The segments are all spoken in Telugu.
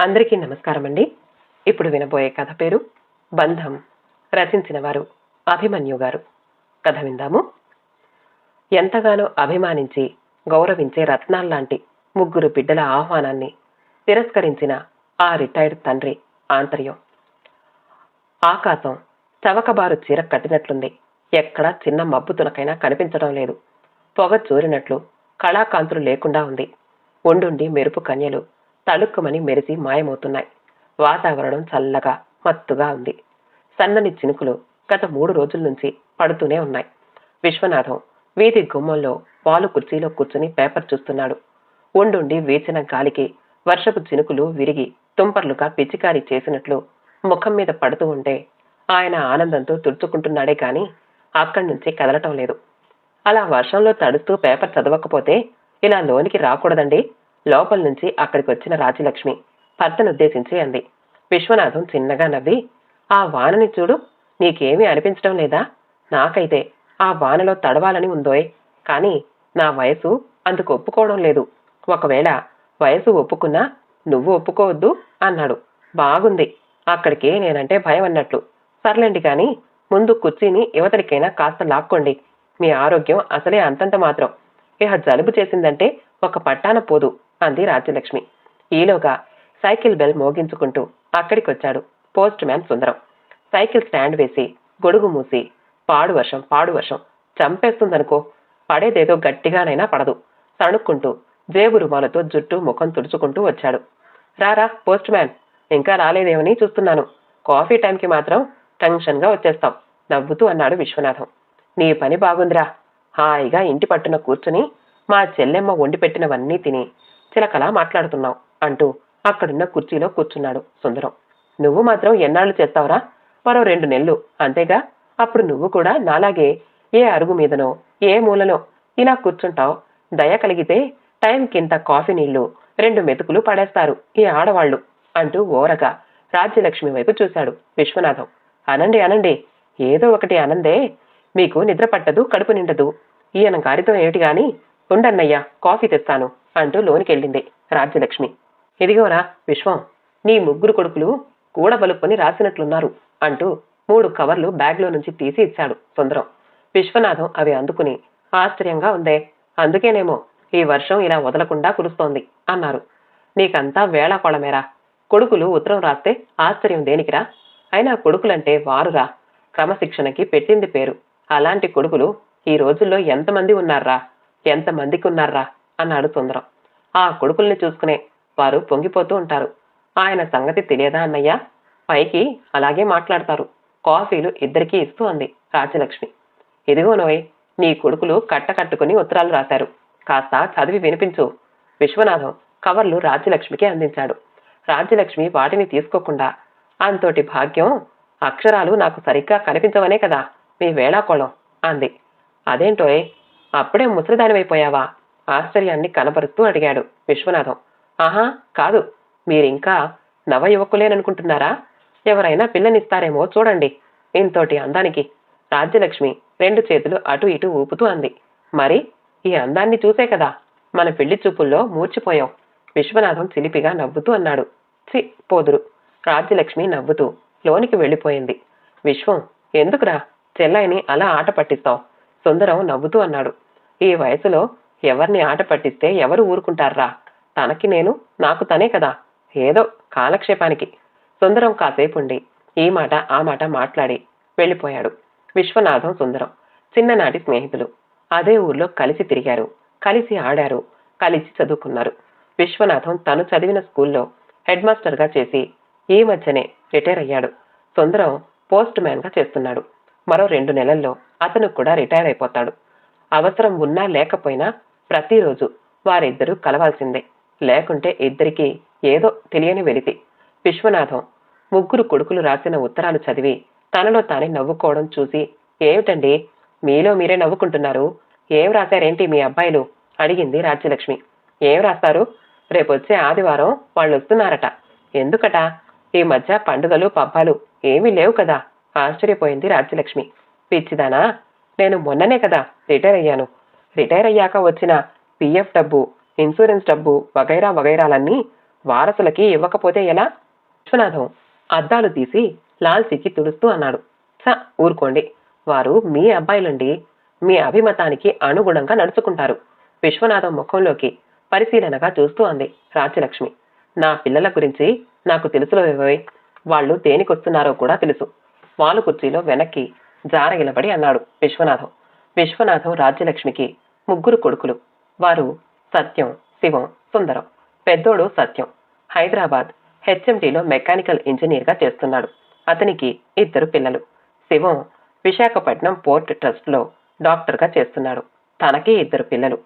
అందరికీ నమస్కారం అండి ఇప్పుడు వినబోయే కథ పేరు బంధం. రచించిన వారు అభిమన్యు గారు. కథ విందాము. ఎంతగానో అభిమానించి గౌరవించే రత్నాల్లాంటి ముగ్గురు బిడ్డల ఆహ్వానాన్ని తిరస్కరించిన ఆ రిటైర్డ్ తండ్రి ఆంతర్యం. ఆకాశం చవకబారు చీర కట్టినట్లుంది. ఎక్కడా చిన్న మబ్బు తునకైనా కనిపించడం లేదు. పొగ చూరినట్లు కళాకాంతులు లేకుండా ఉంది. ఒండుండి మెరుపు కన్యలు తళుక్కుమని మెరిసి మాయమవుతున్నాయి. వాతావరణం చల్లగా మత్తుగా ఉంది. సన్నని చినుకులు గత మూడు రోజుల నుంచి పడుతూనే ఉన్నాయి. విశ్వనాథం వీధి గుమ్మంలో వాలు కుర్చీలో కూర్చుని పేపర్ చూస్తున్నాడు. ఉండుండి వీచిన గాలికి వర్షపు చినుకులు విరిగి తుంపర్లుగా పిచికారీ చేసినట్లు ముఖం మీద పడుతూ ఉంటే ఆయన ఆనందంతో తుడుచుకుంటున్నాడే కాని అక్కడి నుంచి కదలటం లేదు. అలా వర్షంలో తడుస్తూ పేపర్ చదవకపోతే ఇలా లోనికి రాకూడదండి? లోపల నుంచి అక్కడికి వచ్చిన రాజలక్ష్మి భర్తనుద్దేశించి అంది. విశ్వనాథం చిన్నగా నవ్వి ఆ వానని చూడు నీకేమీ అనిపించడం లేదా? నాకైతే ఆ వానలో తడవాలని ఉందోయ్. కానీ నా వయసు అందుకు ఒప్పుకోవడం లేదు. ఒకవేళ వయసు ఒప్పుకున్నా నువ్వు ఒప్పుకోవద్దు అన్నాడు. బాగుంది. అక్కడికి నేనంటే భయం అన్నట్లు. సర్లేండి కాని ముందు కుర్చీని యువతలికైనా కాస్త లాక్కోండి. మీ ఆరోగ్యం అసలే అంతంత మాత్రం. ఇహ జలుబు చేసిందంటే ఒక పట్టాన పోదు. అంది రాజ్యలక్ష్మి. ఈలోగా సైకిల్ బెల్ మోగించుకుంటూ అక్కడికొచ్చాడు postman Sundaram. Cycle stand వేసి గొడుగు మూసి పాడు వర్షం పాడు వర్షం చంపేస్తుందనుకో పడేదేదో గట్టిగానైనా పడదు తణుక్కుంటూ జేబు రుమాలతో జుట్టు ముఖం తుడుచుకుంటూ వచ్చాడు. రారా పోస్ట్ మ్యాన్ ఇంకా రాలేదేమని చూస్తున్నాను. కాఫీ టైంకి మాత్రం టెన్షన్గా వచ్చేస్తాం నవ్వుతూ అన్నాడు విశ్వనాథం. నీ పని బాగుందిరా. హాయిగా ఇంటి పట్టున కూర్చుని మా చెల్లెమ్మ వండి పెట్టినవన్నీ తిని చిలకలా మాట్లాడుతున్నావు అంటూ అక్కడున్న కుర్చీలో కూర్చున్నాడు సుందరం. నువ్వు మాత్రం ఎన్నాళ్ళు చేస్తావురా? మరో రెండు నెలలు. అంతేగా? అప్పుడు నువ్వు కూడా నాలాగే ఏ అరుగు మీదనో ఏ మూలనో ఇలా కూర్చుంటావు. దయ కలిగితే టైం కింద కాఫీ నీళ్ళు రెండు మెతుకులు పడేస్తారు ఈ ఆడవాళ్ళు అంటూ ఓరగా రాజ్యలక్ష్మి వైపు చూశాడు విశ్వనాథం. అనండి అనండి ఏదో ఒకటి అనందే. మీకు నిద్ర పట్టదు కడుపు నిండదు. ఈయన గారితో ఏమిటి గాని? ఉండన్నయ్యా కాఫీ తెస్తాను. అంటూ లోనికెళ్ళింది రాజ్యలక్ష్మి. ఇదిగోరా విశ్వం నీ ముగ్గురు కొడుకులు కూడబలుపుని రాసినట్లున్నారు అంటూ మూడు కవర్లు బ్యాగ్లో నుంచి తీసి ఇచ్చాడు సుందరం. విశ్వనాథం అవి అందుకుని ఆశ్చర్యంగా ఉందే అందుకేనేమో ఈ వర్షం ఇలా వదలకుండా కురుస్తోంది అన్నారు. నీకంతా వేళాకోళమేరా. కొడుకులు ఉత్తరం రాస్తే ఆశ్చర్యం దేనికిరా? అయినా కొడుకులంటే వారురా. క్రమశిక్షణకి పెట్టింది పేరు. అలాంటి కొడుకులు ఈ రోజుల్లో ఎంతమంది ఉన్నారా? ఎంతమందికి ఉన్నారా అన్నాడు సుందరం. ఆ కొడుకుల్ని చూసుకునే వారు పొంగిపోతూ ఉంటారు. ఆయన సంగతి తెలియదా అన్నయ్య? పైకి అలాగే మాట్లాడతారు. కాఫీలు ఇద్దరికీ ఇస్తూ అంది రాజలక్ష్మి ఇదిగో నోయ్ నీ కొడుకులు కట్టకట్టుకుని ఉత్తరాలు రాశారు. కాస్త చదివి వినిపించు. విశ్వనాథం కవర్లు రాజ్యలక్ష్మికి అందించాడు. రాజ్యలక్ష్మి వాటిని తీసుకోకుండా అంతోటి భాగ్యం అక్షరాలు నాకు సరిగ్గా కనిపించవనే కదా మీ వేళాకోళం అంది. అదేంటోయ్ అప్పుడే ముసలిదానివైపోయావా? ఆశ్చర్యాన్ని కనపరుస్తూ అడిగాడు విశ్వనాథం. ఆహా కాదు. మీరింకా నవ యువకులేననుకుంటున్నారా ఎవరైనా పిల్లనిస్తారేమో చూడండి. ఇంతోటి అందానికి రాజ్యలక్ష్మి రెండు చేతులు అటు ఇటు ఊపుతూ అంది. మరి ఈ అందాన్ని చూసే కదా. మన పెళ్ళి చూపుల్లో మూర్చిపోయాం. విశ్వనాథం చిలిపిగా నవ్వుతూ అన్నాడు. చి పోదురు. రాజ్యలక్ష్మి నవ్వుతూ లోనికి వెళ్ళిపోయింది. విశ్వం ఎందుకురా? చెల్లైని అలా ఆట పట్టిస్తావు? సుందరం నవ్వుతూ అన్నాడు. ఈ వయసులో ఎవరిని ఆట పట్టిస్తే ఎవరు ఊరుకుంటారా? తనకి నేను నాకు తనే కదా. ఏదో కాలక్షేపానికి. సుందరం కాసేపుండి ఈ మాట ఆ మాట మాట్లాడి వెళ్ళిపోయాడు. విశ్వనాథం సుందరం చిన్ననాటి స్నేహితులు. అదే ఊర్లో కలిసి తిరిగారు. కలిసి ఆడారు. కలిసి చదువుకున్నారు. విశ్వనాథం తను చదివిన స్కూల్లో హెడ్ మాస్టర్గా చేసి ఈ మధ్యనే రిటైర్ అయ్యాడు. సుందరం పోస్ట్ మ్యాన్గా చేస్తున్నాడు. మరో రెండు నెలల్లో అతను కూడా రిటైర్ అయిపోతాడు. అవసరం ఉన్నా లేకపోయినా ప్రతిరోజు వారిద్దరూ కలవాల్సిందే. లేకుంటే ఇద్దరికీ ఏదో తెలియని వెలితి. విశ్వనాథం ముగ్గురు కొడుకులు రాసిన ఉత్తరాలు చదివి తనలో తానే నవ్వుకోవడం చూసి ఏమిటండి? మీలో మీరే నవ్వుకుంటున్నారు. ఏం రాశారేంటి మీ అబ్బాయిలు? అడిగింది రాజ్యలక్ష్మి. ఏం రాస్తారు? రేపొచ్చే ఆదివారం వాళ్ళు వస్తున్నారట ఎందుకట? ఈ మధ్య పండుగలు పబ్బాలు ఏమీ లేవు కదా? ఆశ్చర్యపోయింది రాజ్యలక్ష్మి. పిచ్చిదానా? నేను మొన్ననే కదా రిటైర్ అయ్యాను. రిటైర్ అయ్యాక వచ్చిన పిఎఫ్ డబ్బు ఇన్సూరెన్స్ డబ్బు వగైరా వగైరాలన్నీ వారసులకి ఇవ్వకపోతే ఎలా? విశ్వనాథం అద్దాలు తీసి లాల్సీకి తుడుస్తూ అన్నాడు. స ఊరుకోండి. వారు మీ అబ్బాయిలండి మీ అభిమతానికి అనుగుణంగా నడుచుకుంటారు. విశ్వనాథం ముఖంలోకి పరిశీలనగా చూస్తూ అంది రాజ్యలక్ష్మి. నా పిల్లల గురించి నాకు తెలుసులోవే వాళ్ళు దేనికొస్తున్నారో కూడా తెలుసు. వాలు కుర్చీలో వెనక్కి జారగిలబడి అన్నాడు విశ్వనాథం. విశ్వనాథం రాజ్యలక్ష్మికి ముగ్గురు కొడుకులు. వారు సత్యం శివం సుందరం. పెద్దోడు సత్యం. హైదరాబాద్ హెచ్ఎండిలో మెకానికల్ ఇంజనీర్గా చేస్తున్నాడు. అతనికి ఇద్దరు పిల్లలు. శివం విశాఖపట్నం పోర్ట్ ట్రస్ట్లో డాక్టర్గా చేస్తున్నాడు. తనకి ఇద్దరు పిల్లలు.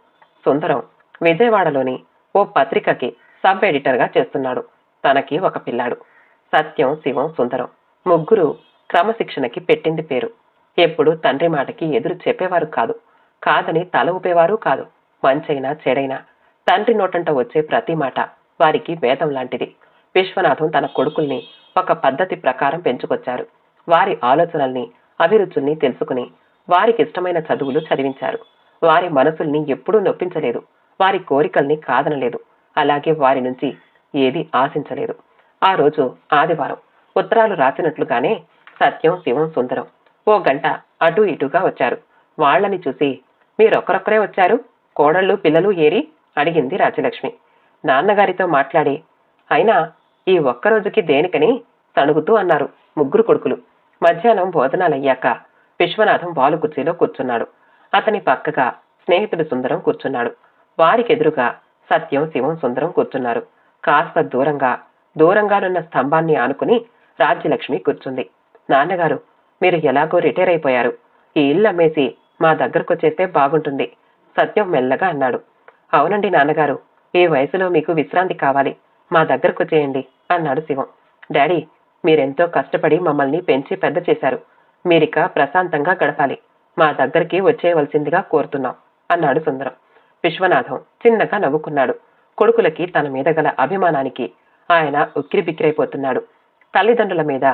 సుందరం విజయవాడలోని ఓ పత్రికకి సబ్ ఎడిటర్గా చేస్తున్నాడు. తనకి ఒక పిల్లాడు. సత్యం శివం సుందరం ముగ్గురు క్రమశిక్షణకి పెట్టింది పేరు. ఎప్పుడు తండ్రి మాటకి ఎదురు చెప్పేవారు కాదు. కాదని తల ఊపేవారు కాదు. మంచైనా చెడైనా. తండ్రి నోటంట వచ్చే ప్రతి మాట వారికి వేదం లాంటిది. విశ్వనాథం తన కొడుకుల్ని ఒక పద్ధతి ప్రకారం పెంచుకొచ్చారు. వారి ఆలోచనల్ని అభిరుచుల్ని తెలుసుకుని వారికి ఇష్టమైన చదువులు చదివించారు. వారి మనసుల్ని ఎప్పుడూ నొప్పించలేదు. వారి కోరికల్ని కాదనలేదు. అలాగే వారి నుంచి ఏది ఆశించలేదు. ఆ రోజు ఆదివారం ఉత్తరాలు రాసినట్లుగానే సత్యం శివం సుందరం ఓ గంట అటు ఇటుగా వచ్చారు. వాళ్ళని చూసి మీరొక్కరొక్కరే వచ్చారు? కోడళ్ళు పిల్లలు ఏరి? అడిగింది రాజ్యలక్ష్మి నాన్నగారితో మాట్లాడి అయినా ఈ ఒక్క రోజుకి దేనికని? తణుగుతూ అన్నారు ముగ్గురు కొడుకులు. మధ్యాహ్నం భోజనాలయ్యాక విశ్వనాథం వాలు కుర్చీలో కూర్చున్నాడు. అతని పక్కగా స్నేహితుడు సుందరం కూర్చున్నాడు. వారికెదురుగా సత్యం శివం సుందరం కూర్చున్నారు. కాస్త దూరంగా దూరంగానున్న స్తంభాన్ని ఆనుకుని రాజ్యలక్ష్మి కూర్చుంది. నాన్నగారు మీరు ఎలాగో రిటైర్ అయిపోయారు. ఈ ఇల్లు అమ్మేసి మా దగ్గరకు వచ్చేస్తే బాగుంటుంది. సత్యం మెల్లగా అన్నాడు. అవునండి నాన్నగారు ఈ వయసులో మీకు విశ్రాంతి కావాలి. మా దగ్గరకు వచ్చేయండి అన్నాడు శివం. డాడీ మీరెంతో కష్టపడి మమ్మల్ని పెంచి పెద్ద చేశారు. మీరిక ప్రశాంతంగా గడపాలి. మా దగ్గరికి వచ్చేయవలసిందిగా కోరుతున్నాం అన్నాడు సుందరం. విశ్వనాథం చిన్నగా నవ్వుకున్నాడు. కొడుకులకి తన మీద గల అభిమానానికి ఆయన ఉక్కిరిబిక్కిరైపోతున్నాడు. తల్లిదండ్రుల మీద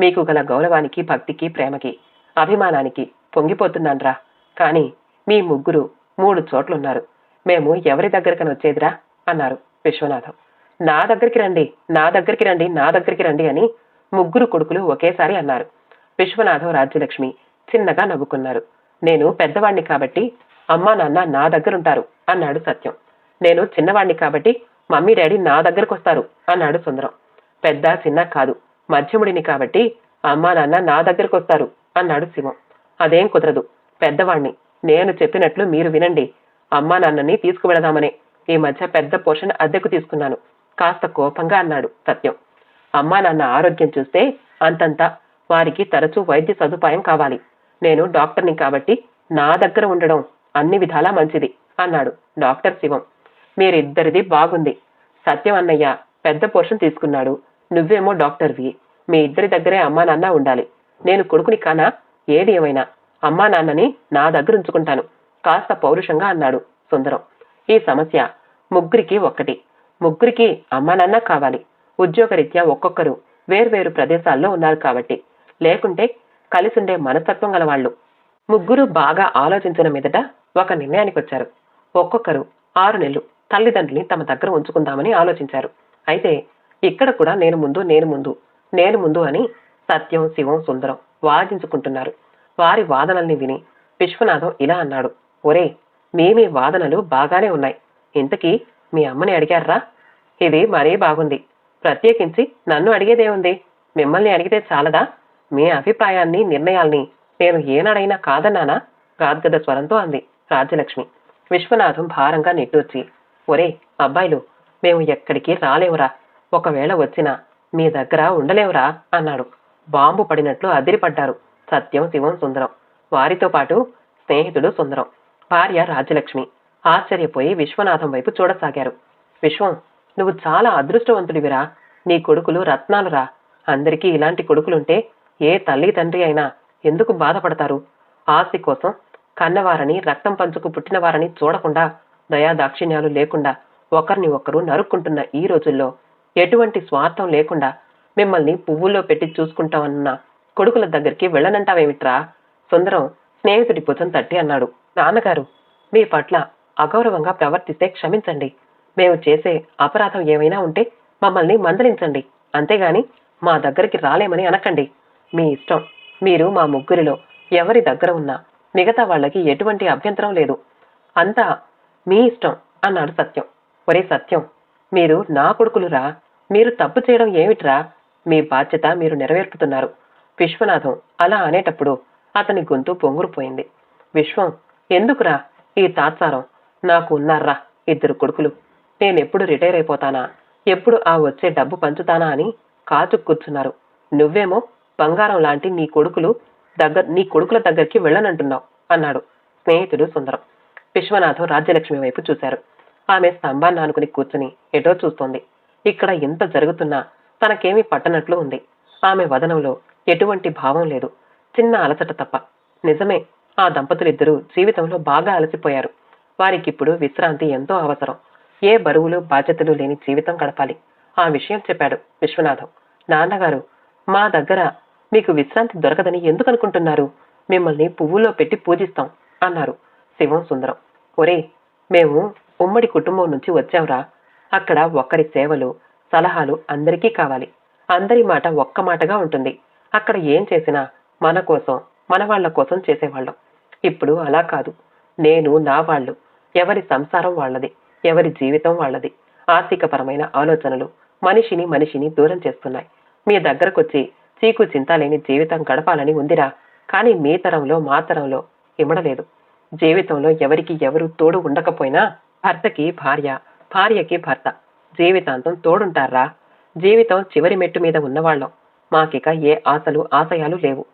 మీకు గల గౌరవానికి భక్తికి ప్రేమకి అభిమానానికి పొంగిపోతున్నాన్రా. కానీ మీ ముగ్గురు మూడు చోట్లున్నారు. మేము ఎవరి దగ్గరకని వచ్చేదిరా? అన్నారు విశ్వనాథం. నా దగ్గరికి రండి నా దగ్గరికి రండి నా దగ్గరికి రండి అని ముగ్గురు కొడుకులు ఒకేసారి అన్నారు. విశ్వనాథం రాజ్యలక్ష్మి చిన్నగా నవ్వుకున్నారు. నేను పెద్దవాణ్ణి కాబట్టి అమ్మా నాన్న నా దగ్గరుంటారు అన్నాడు సత్యం. నేను చిన్నవాణ్ణి కాబట్టి మమ్మీ డాడీ నా దగ్గరకు వస్తారు అన్నాడు సుందరం. పెద్ద చిన్న కాదు. మధ్యముడిని కాబట్టి అమ్మా నాన్న నా దగ్గరకు వస్తారు అన్నాడు శివం. అదేం కుదరదు పెద్దవాణ్ణి. నేను చెప్పినట్లు మీరు వినండి. అమ్మా నాన్నని తీసుకువెళదామనే. ఈ మధ్య పెద్ద పోర్షన్ అద్దెకు తీసుకున్నాను. కాస్త కోపంగా అన్నాడు సత్యం. అమ్మా నాన్న ఆరోగ్యం చూస్తే అంతంత వారికి తరచూ వైద్య సదుపాయం కావాలి. నేను డాక్టర్ని కాబట్టి నా దగ్గర ఉండడం అన్ని విధాలా మంచిది అన్నాడు డాక్టర్ శివం. మీరిద్దరిది బాగుంది. సత్యం అన్నయ్య పెద్ద పోర్షన్ తీసుకున్నాడు. నువ్వేమో డాక్టర్వి. మీ ఇద్దరి దగ్గరే అమ్మా నాన్న ఉండాలి. నేను కొడుకుని కానా? ఏది ఏమైనా? అమ్మా నాన్నని నా దగ్గర ఉంచుకుంటాను. కాస్త పౌరుషంగా అన్నాడు సుందరం. ఈ సమస్య ముగ్గురికి ఒక్కటి. ముగ్గురికి అమ్మా నాన్న కావాలి. ఉద్యోగరీత్యా ఒక్కొక్కరు వేర్వేరు ప్రదేశాల్లో ఉన్నారు కాబట్టి. లేకుంటే కలిసుండే మనస్తత్వం గల వాళ్ళు ముగ్గురు బాగా ఆలోచించిన మీదట ఒక నిర్ణయానికి వచ్చారు ఒక్కొక్కరు ఆరు నెలలు తల్లిదండ్రుల్ని తమ దగ్గర ఉంచుకుందామని ఆలోచించారు. అయితే ఇక్కడ కూడా నేను ముందు నేను ముందు నేను ముందు అని సత్యం శివం సుందరం వాదించుకుంటున్నారు. వారి వాదనల్ని విని విశ్వనాథం ఇలా అన్నాడు ఒరే మీ మీ వాదనలు బాగానే ఉన్నాయి. ఇంతకీ మీ అమ్మని అడిగారా ఇది మరీ బాగుంది. ప్రత్యేకించి నన్ను అడిగేదేముంది మిమ్మల్ని అడిగితే చాలదా? మీ అభిప్రాయాన్ని నిర్ణయాల్ని నేను ఏనాడైనా కాదన్నానా? గాద్గద స్వరంతో అంది రాజ్యలక్ష్మి. విశ్వనాథం భారంగా నిట్టూర్చి ఒరే అబ్బాయిలు మేము ఎక్కడికి రాలేవురా ఒకవేళ వచ్చినా మీ దగ్గర ఉండలేవురా అన్నాడు. బాంబు పడినట్లు అదిరిపడ్డారు సత్యం శివం సుందరం. వారితో పాటు స్నేహితుడు సుందరం. భార్య రాజ్యలక్ష్మి ఆశ్చర్యపోయి విశ్వనాథం వైపు చూడసాగారు. విశ్వం నువ్వు చాలా అదృష్టవంతుడివిరా. నీ కొడుకులు రత్నాలురా. అందరికీ ఇలాంటి కొడుకులుంటే ఏ తల్లి తండ్రి అయినా ఎందుకు బాధపడతారు? ఆస్తి కోసం కన్నవారని రక్తం పంచుకు పుట్టినవారని చూడకుండా దయా దాక్షిణ్యాలు లేకుండా ఒకరిని ఒకరు నరుక్కుంటున్న ఈ రోజుల్లో ఎటువంటి స్వార్థం లేకుండా మిమ్మల్ని పువ్వుల్లో పెట్టి చూసుకుంటామన్న కొడుకుల దగ్గరికి వెళ్ళనంటావేమిట్రా? సుందరం స్నేహితుడి భుజం తట్టి అన్నాడు. నాన్నగారు మీ పట్ల అగౌరవంగా ప్రవర్తిస్తే క్షమించండి. మేము చేసే అపరాధం ఏమైనా ఉంటే మమ్మల్ని మందలించండి. అంతేగాని మా దగ్గరికి రాలేమని అనకండి. మీ ఇష్టం. మీరు మా ముగ్గురిలో ఎవరి దగ్గర ఉన్నా మిగతా వాళ్ళకి ఎటువంటి అభ్యంతరం లేదు. అంతా మీ ఇష్టం అన్నాడు సత్యం. ఒరే సత్యం మీరు నా కొడుకులురా? మీరు తప్పు చేయడం ఏమిట్రా? మీ బాధ్యత మీరు నెరవేర్పుతున్నారు. విశ్వనాథం అలా అనేటప్పుడు అతని గొంతు పొంగురుపోయింది. విశ్వం ఎందుకురా ఈ తాత్సారం? నాకు ఉన్నారా ఇద్దరు కొడుకులు? నేనెప్పుడు రిటైర్ అయిపోతానా? ఎప్పుడు ఆ వచ్చే డబ్బు పంచుతానా అని కాచు కూర్చున్నారు. నువ్వేమో బంగారం లాంటి నీ కొడుకులు దగ్గర నీ కొడుకుల దగ్గరికి వెళ్ళనంటున్నావు అన్నాడు స్నేహితుడు సుందరం. విశ్వనాథం రాజ్యలక్ష్మి వైపు చూశారు. ఆమె స్తంభాన్ని ఆనుకుని కూర్చుని ఎటో చూస్తోంది. ఇక్కడ ఎంత జరుగుతున్నా తనకేమీ పట్టనట్లు ఉంది. ఆమె వదనంలో ఎటువంటి భావం లేదు. చిన్న అలసట తప్ప. నిజమే ఆ దంపతులిద్దరూ జీవితంలో బాగా అలసిపోయారు. వారికిప్పుడు విశ్రాంతి ఎంతో అవసరం. ఏ బరువులు బాధ్యతలు లేని జీవితం గడపాలి. ఆ విషయం చెప్పాడు విశ్వనాథం. నాన్నగారు మా దగ్గర మీకు విశ్రాంతి దొరకదని ఎందుకు అనుకుంటున్నారు మిమ్మల్ని పువ్వుల్లో పెట్టి పూజిస్తాం అన్నారు శివం సుందరం. ఒరే మేము ఉమ్మడి కుటుంబం నుంచి వచ్చావురా అక్కడ ఒక్కరి సేవలు సలహాలు అందరికీ కావాలి. అందరి మాట ఒక్క మాటగా ఉంటుంది. అక్కడ ఏం చేసినా మన కోసం మన వాళ్ళ కోసం చేసేవాళ్ళం. ఇప్పుడు అలా కాదు. నేను నా వాళ్ళు. ఎవరి సంసారం వాళ్ళది. ఎవరి జీవితం వాళ్ళది. ఆర్థికపరమైన ఆలోచనలు మనిషిని మనిషిని దూరం చేస్తున్నాయి. మీ దగ్గరకొచ్చి చీకు చింత లేని జీవితం గడపాలని ఉందిరా. కానీ మీ తరంలో మా తరంలో ఇమడలేదు. జీవితంలో ఎవరికి ఎవరు తోడు ఉండకపోయినా భర్తకి భార్య భార్యకి భర్త. జీవితాంతం తోడుంటారా? జీవితం చివరి మెట్టు మీద ఉన్నవాళ్ళం. మాకిక ఏ ఆశలు ఆశయాలు లేవు.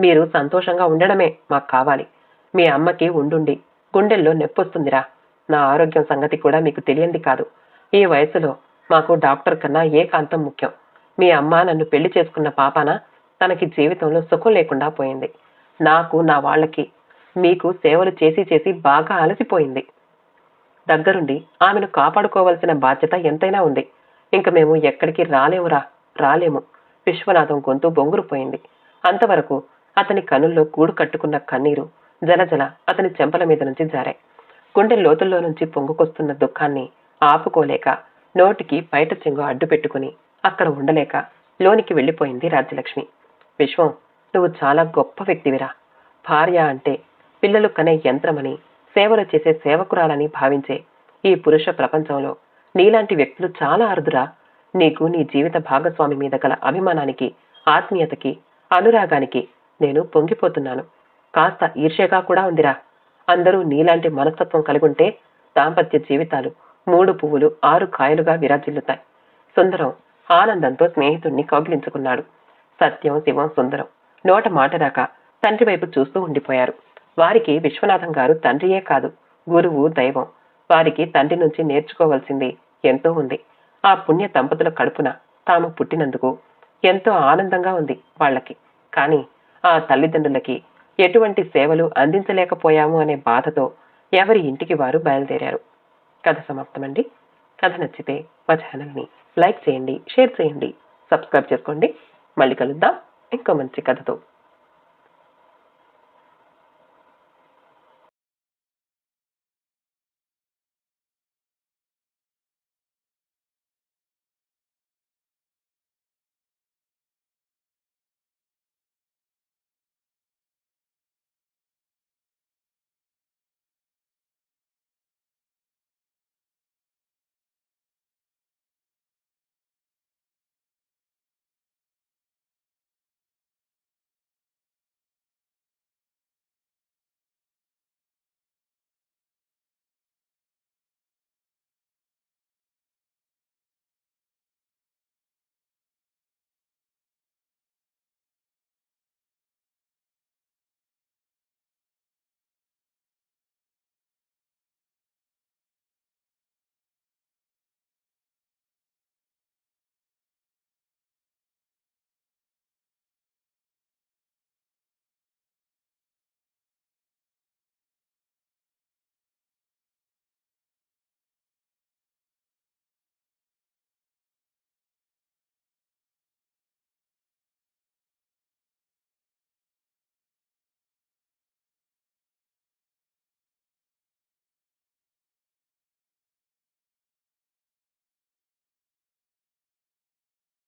మీరు సంతోషంగా ఉండడమే మాకు కావాలి. మీ అమ్మకి ఉండుండి. గుండెల్లో నొప్పొస్తుందిరా. నా ఆరోగ్యం సంగతి కూడా మీకు తెలియంది కాదు. ఈ వయసులో మాకు డాక్టర్ కన్నా ఏ కాంతం ముఖ్యం. మీ అమ్మ నన్ను పెళ్ళి చేసుకున్న పాపాన తనకి జీవితంలో సుఖం లేకుండా పోయింది. నాకు నా వాళ్ళకి మీకు సేవలు చేసి చేసి బాగా అలసిపోయింది. దగ్గరుండి ఆమెను కాపాడుకోవాల్సిన బాధ్యత ఎంతైనా ఉంది. ఇంక మేము ఎక్కడికి రాలేమురా రాలేము. విశ్వనాథం గొంతు బొంగురుపోయింది. అంతవరకు అతని కనుల్లో గూడు కట్టుకున్న కన్నీరు జలజల అతని చెంపల మీద నుంచి జారాయి గుండె లోతుల్లో నుంచి పొంగుకొస్తున్న దుఃఖాన్ని ఆపుకోలేక నోటికి బయట చెంగు అడ్డు పెట్టుకుని అక్కడ ఉండలేక లోనికి వెళ్ళిపోయింది రాజ్యలక్ష్మి. విశ్వం నువ్వు చాలా గొప్ప వ్యక్తివిరా. భార్య అంటే పిల్లలు కనే యంత్రమని సేవలు చేసే సేవకురాలని భావించే ఈ పురుష ప్రపంచంలో నీలాంటి వ్యక్తులు చాలా అరుదురా. నీకు నీ జీవిత భాగస్వామి మీద గల అభిమానానికి ఆత్మీయతకి అనురాగానికి నేను పొంగిపోతున్నాను. కాస్త ఈర్ష్యగా కూడా ఉందిరా. అందరూ నీలాంటి మనస్తత్వం కలిగుంటే దాంపత్య జీవితాలు మూడు పువ్వులు ఆరు కాయలుగా విరాజిల్లుతాయి. సుందరం ఆనందంతో స్నేహితుణ్ణి కౌగిలించుకున్నాడు. సత్యం శివం సుందరం నోట మాట రాక తండ్రి వైపు చూస్తూ ఉండిపోయారు. వారికి విశ్వనాథం గారు తండ్రియే కాదు గురువు దైవం. వారికి తండ్రి నుంచి నేర్చుకోవలసింది ఎంతో ఉంది. ఆ పుణ్య దంపతుల కడుపున తాము పుట్టినందుకు ఎంతో ఆనందంగా ఉంది వాళ్ళకి. కానీ ఆ తల్లిదండ్రులకి ఎటువంటి సేవలు అందించలేకపోయాము అనే బాధతో ఎవరి ఇంటికి వారు బయలుదేరారు. కథ సమాప్తమండి. కథ నచ్చితే మా ఛానల్ని లైక్ చేయండి షేర్ చేయండి సబ్స్క్రైబ్ చేసుకోండి. మళ్ళీ కలుద్దాం. ఇంకో మంచి కథతో.